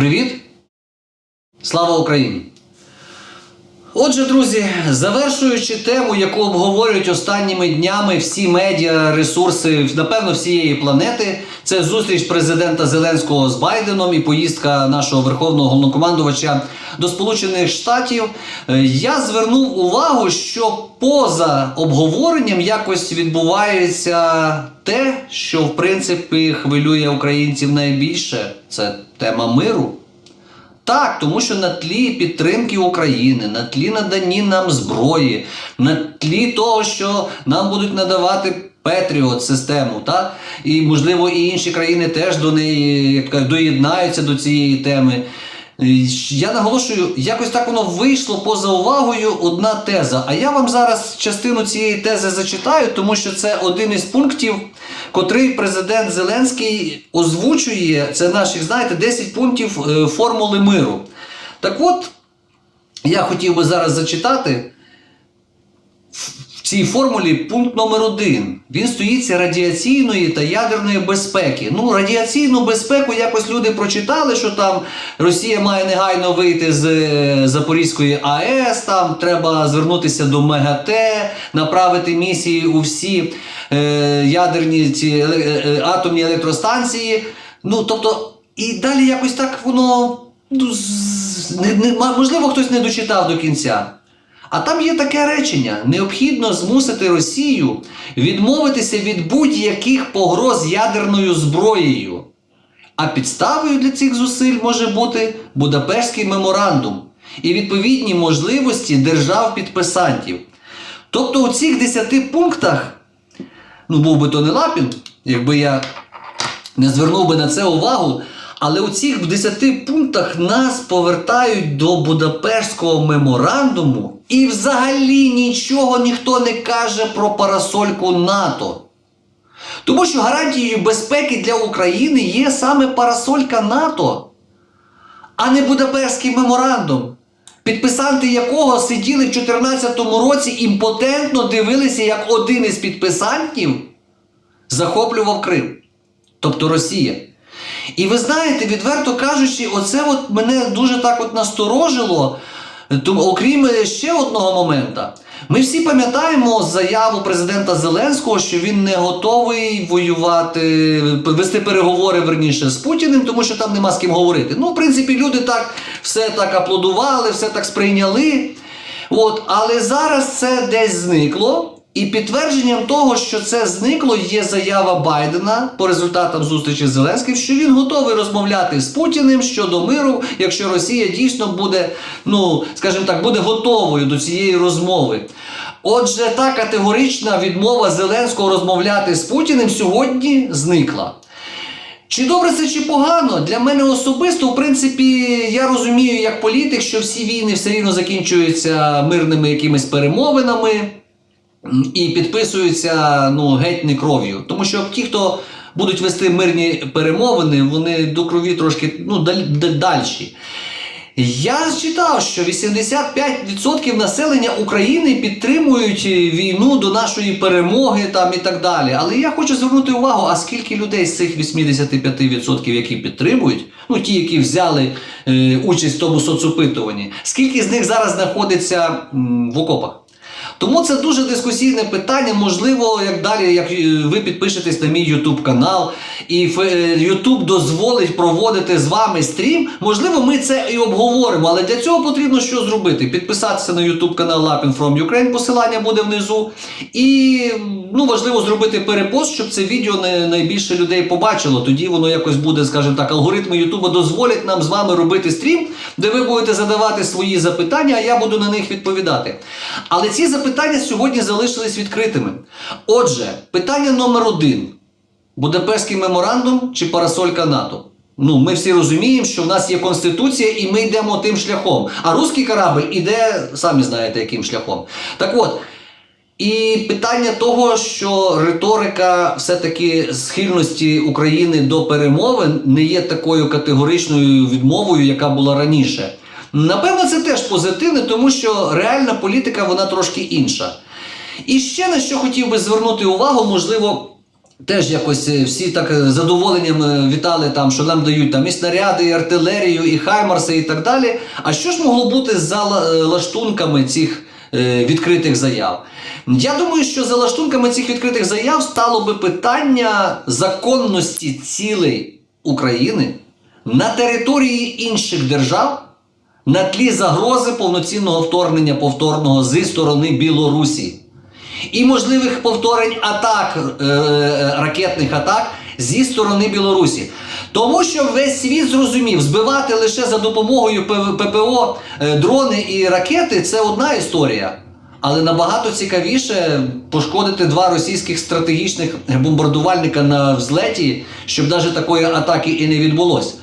Привіт! Слава Україні! Отже, друзі, завершуючи тему, яку обговорюють останніми днями всі медіа, ресурси, напевно, всієї планети, це зустріч президента Зеленського з Байденом і поїздка нашого верховного головнокомандувача до Сполучених Штатів. Е, Я звернув увагу, що поза обговоренням якось відбувається те, що в принципі хвилює українців найбільше. Це тема миру. Так, тому що на тлі підтримки України, на тлі наданні нам зброї, на тлі того, що нам будуть надавати Петріот систему, так? і можливо і інші країни теж до неї доєднаються до цієї теми. Я наголошую, якось так воно вийшло поза увагою одна теза. А я вам зараз частину цієї тези зачитаю, тому що це один із пунктів, котрий президент Зеленський озвучує. Це наших, знаєте, 10 пунктів е, формули миру. Так от, я хотів би зараз зачитати. Цій формулі пункт номер один. Він стоїться радіаційної та ядерної безпеки. Ну, радіаційну безпеку якось люди прочитали, що там Росія має негайно вийти з е, Запорізької АЕС, там треба звернутися до МЕГАТЕ, направити місії у всі е, ядерні ці е, е, атомні електростанції. Ну, тобто, і далі якось так воно. Ну, не, не, можливо, хтось не дочитав до кінця. А там є таке речення: необхідно змусити Росію відмовитися від будь-яких погроз ядерною зброєю. А підставою для цих зусиль може бути Будапештський меморандум і відповідні можливості держав-підписантів. Тобто у цих 10 пунктах, ну був би то не Лапін, якби я не звернув би на це увагу. Але у цих 10 пунктах нас повертають до Будапештського меморандуму, і взагалі нічого ніхто не каже про парасольку НАТО. Тому що гарантією безпеки для України є саме парасолька НАТО, а не Будапештський меморандум, підписанти якого сиділи в 2014 році імпотентно дивилися, як один із підписантів захоплював Крим, тобто Росія. І ви знаєте, відверто кажучи, оце от мене дуже так от насторожило. Тому, окрім ще одного момента, ми всі пам'ятаємо заяву президента Зеленського, що він не готовий воювати, вести переговори верніше з Путіним, тому що там нема з ким говорити. Ну, в принципі, люди так все так аплодували, все так сприйняли. От, але зараз це десь зникло. І підтвердженням того, що це зникло, є заява Байдена по результатам зустрічі з Зеленським, що він готовий розмовляти з Путіним щодо миру, якщо Росія дійсно буде, ну скажімо так, буде готовою до цієї розмови. Отже, та категорична відмова Зеленського розмовляти з Путіним сьогодні зникла. Чи добре це, чи погано? Для мене особисто, в принципі, я розумію як політик, що всі війни все рівно закінчуються мирними якимись перемовинами і підписуються ну, геть не кров'ю. Тому що ті, хто будуть вести мирні перемовини, вони до крові трошки ну, даль, даль- дальші. Я читав, що 85% населення України підтримують е, війну до нашої перемоги там і так далі. Але я хочу звернути увагу, а скільки людей з цих 85%, які підтримують, ну ті, які взяли е, участь в тому соцопитуванні, скільки з них зараз знаходиться м, в окопах? Тому це дуже дискусійне питання. Можливо, як далі, як е, ви підпишетесь на мій YouTube канал, і е, YouTube дозволить проводити з вами стрім. Можливо, ми це і обговоримо. Але для цього потрібно що зробити? Підписатися на YouTube канал Lapin from Ukraine, посилання буде внизу. І ну, важливо зробити перепост, щоб це відео не найбільше людей побачило. Тоді воно якось буде, скажімо так, алгоритми YouTube дозволять нам з вами робити стрім, де ви будете задавати свої запитання, а я буду на них відповідати. Але ці запитання сьогодні залишились відкритими. Отже, питання номер один: Будапештський меморандум чи парасолька НАТО? Ну, ми всі розуміємо, що в нас є конституція, і ми йдемо тим шляхом. А руський корабль іде, самі знаєте, яким шляхом. Так от. І питання того, що риторика все-таки схильності України до перемовин не є такою категоричною відмовою, яка була раніше. Напевно, це теж позитивне, тому що реальна політика вона трошки інша. І ще на що хотів би звернути увагу, можливо, Теж якось е, всі так е, з задоволенням е, вітали там, що нам дають там і снаряди, і артилерію, і хаймарси, і так далі. А що ж могло бути за лаштунками цих е, відкритих заяв? Я думаю, що за лаштунками цих відкритих заяв стало би питання законності цілей України на території інших держав на тлі загрози повноцінного вторгнення повторного зі сторони Білорусі і можливих повторень атак, е, е, ракетних атак зі сторони Білорусі. Тому що весь світ зрозумів, збивати лише за допомогою ППО е, дрони і ракети це одна історія. Але набагато цікавіше пошкодити два російських стратегічних бомбардувальника на взлеті, щоб навіть такої атаки і не відбулося.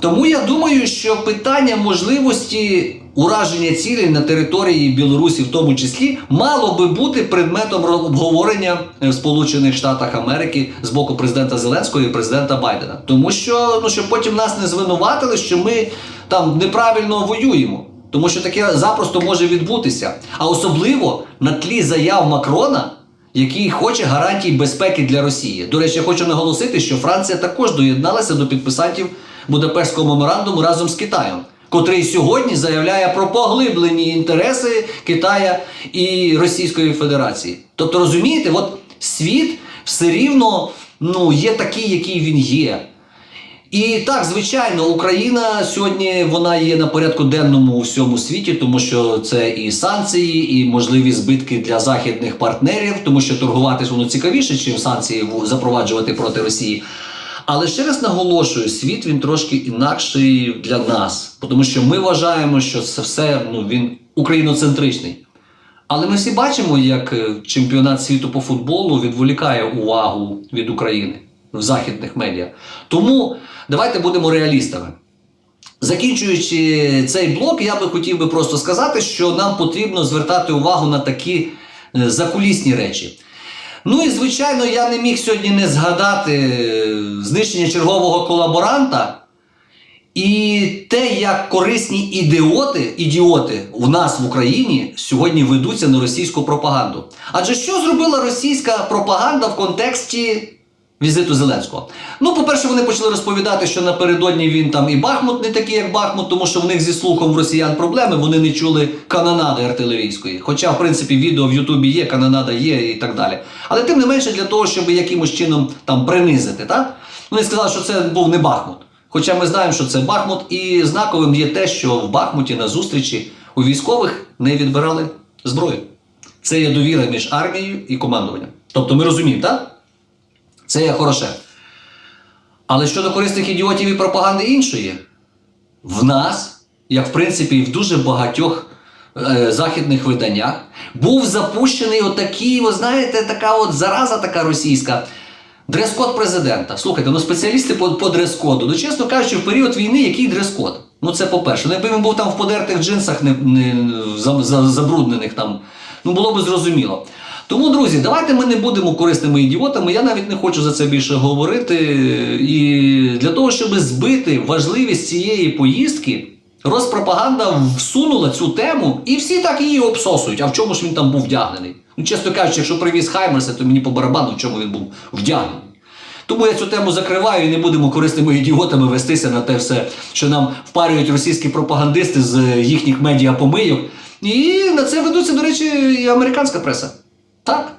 Тому я думаю, що питання можливості ураження цілей на території Білорусі, в тому числі, мало би бути предметом обговорення в Сполучених Штатах Америки з боку президента Зеленського і президента Байдена. Тому що ну щоб потім нас не звинуватили, що ми там неправильно воюємо. Тому що таке запросто може відбутися. А особливо на тлі заяв Макрона, який хоче гарантій безпеки для Росії. До речі, я хочу наголосити, що Франція також доєдналася до підписантів Будапештського меморандуму разом з Китаєм, котрий сьогодні заявляє про поглиблені інтереси Китая і Російської Федерації. Тобто, розумієте, от світ все рівно ну, є такий, який він є. І так, звичайно, Україна сьогодні вона є на порядку денному у всьому світі, тому що це і санкції, і можливі збитки для західних партнерів, тому що торгуватись воно цікавіше, чим санкції запроваджувати проти Росії. Але ще раз наголошую, світ він трошки інакший для нас, тому що ми вважаємо, що це все ну він україноцентричний. Але ми всі бачимо, як е, чемпіонат світу по футболу відволікає увагу від України в західних медіа. Тому давайте будемо реалістами. Закінчуючи цей блок, я би хотів би просто сказати, що нам потрібно звертати увагу на такі е, закулісні речі. Ну і звичайно, я не міг сьогодні не згадати е, знищення чергового колаборанта і те, як корисні ідіоти, ідіоти в нас в Україні сьогодні ведуться на російську пропаганду. Адже що зробила російська пропаганда в контексті візиту Зеленського? Ну, по-перше, вони почали розповідати, що напередодні він там і Бахмут не такий, як Бахмут, тому що в них зі слухом в росіян проблеми, вони не чули канонади артилерійської. Хоча, в принципі, відео в Ютубі є, канонада є і так далі. Але тим не менше для того, щоб якимось чином там принизити, так? Вони сказали, що це був не Бахмут. Хоча ми знаємо, що це Бахмут, і знаковим є те, що в Бахмуті на зустрічі у військових не відбирали зброю. Це є довіра між армією і командуванням. Тобто ми розуміємо, так? Це є хороше. Але щодо корисних ідіотів і пропаганди іншої, в нас, як в принципі і в дуже багатьох е, західних виданнях, був запущений отакий, ви знаєте, така от зараза така російська. Дрес-код президента. Слухайте, ну спеціалісти по, по дрес-коду. Ну, чесно кажучи, в період війни який дрес-код? Ну це по-перше. Ну, якби він був там в подертих джинсах, не, не за- за- забруднених там, ну було б зрозуміло. Тому, друзі, давайте ми не будемо корисними ідіотами. Я навіть не хочу за це більше говорити. І для того, щоб збити важливість цієї поїздки, Розпропаганда всунула цю тему, і всі так її обсосують. А в чому ж він там був вдягнений? Ну, чесно кажучи, якщо привіз Хаймерса, то мені по барабану, в чому він був вдягнений. Тому я цю тему закриваю і не будемо корисними ідіотами вестися на те все, що нам впарюють російські пропагандисти з їхніх медіапомийок. І на це ведуться, до речі, і американська преса. Так.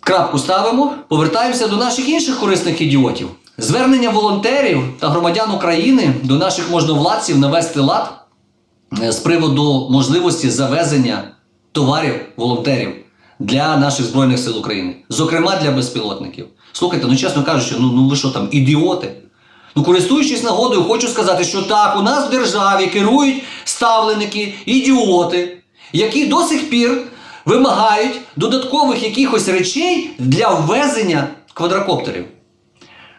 Крапку ставимо, повертаємося до наших інших корисних ідіотів. Звернення волонтерів та громадян України до наших можновладців навести лад е, з приводу можливості завезення товарів волонтерів для наших Збройних сил України, зокрема для безпілотників. Слухайте, ну чесно кажучи, ну, ну ви що там, ідіоти? Ну, користуючись нагодою, хочу сказати, що так, у нас в державі керують ставленики, ідіоти, які до сих пір вимагають додаткових якихось речей для ввезення квадрокоптерів.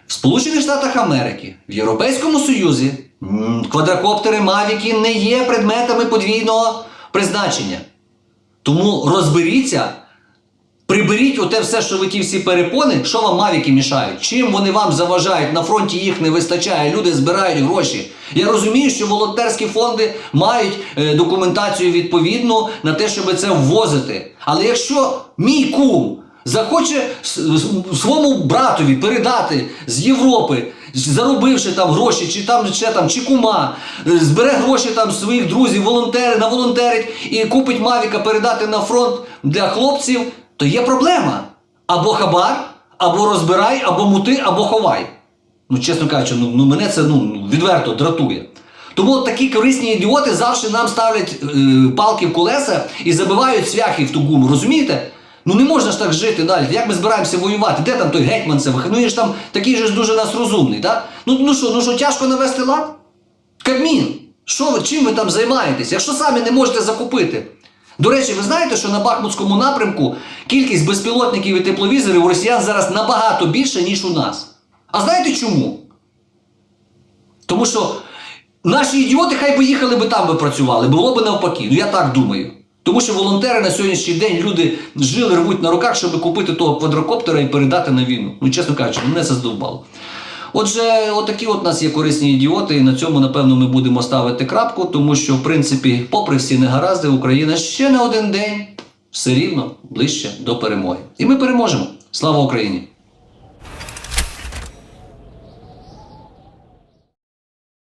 В Сполучених Штатах Америки, в Європейському Союзі квадрокоптери Мавіки не є предметами подвійного призначення. Тому розберіться, приберіть оте все, що ви ті всі перепони, що вам мавіки мішають, чим вони вам заважають, на фронті їх не вистачає, люди збирають гроші. Я розумію, що волонтерські фонди мають е, документацію відповідну на те, щоб це ввозити. Але якщо мій кум захоче своєму братові передати з Європи, заробивши там гроші, чи там ще там, чи кума, е, збере гроші там своїх друзів, волонтери, наволонтерить і купить Мавіка передати на фронт для хлопців, то є проблема. Або хабар, або розбирай, або мути, або ховай. Ну, чесно кажучи, ну, ну мене це ну, відверто дратує. Тому такі корисні ідіоти завжди нам ставлять е, палки в колеса і забивають цвяхи в ту гуму, розумієте? Ну не можна ж так жити далі. Як ми збираємося воювати? Де там той гетьман це? Ну він ж там такий же ж дуже нас розумний, так? Ну, ну що, ну що, тяжко навести лад? Кабмін, що ви, чим ви там займаєтесь? Якщо самі не можете закупити. До речі, ви знаєте, що на Бахмутському напрямку кількість безпілотників і тепловізорів у росіян зараз набагато більше, ніж у нас. А знаєте чому? Тому що наші ідіоти хай би їхали би там би працювали, було б навпаки. Ну я так думаю. Тому що волонтери на сьогоднішній день люди жили, рвуть на руках, щоб купити того квадрокоптера і передати на війну. Ну, чесно кажучи, мене це здовбало. Отже, отакі от нас є корисні ідіоти, і на цьому, напевно, ми будемо ставити крапку, тому що, в принципі, попри всі негаразди, Україна ще не один день все рівно ближче до перемоги. І ми переможемо. Слава Україні!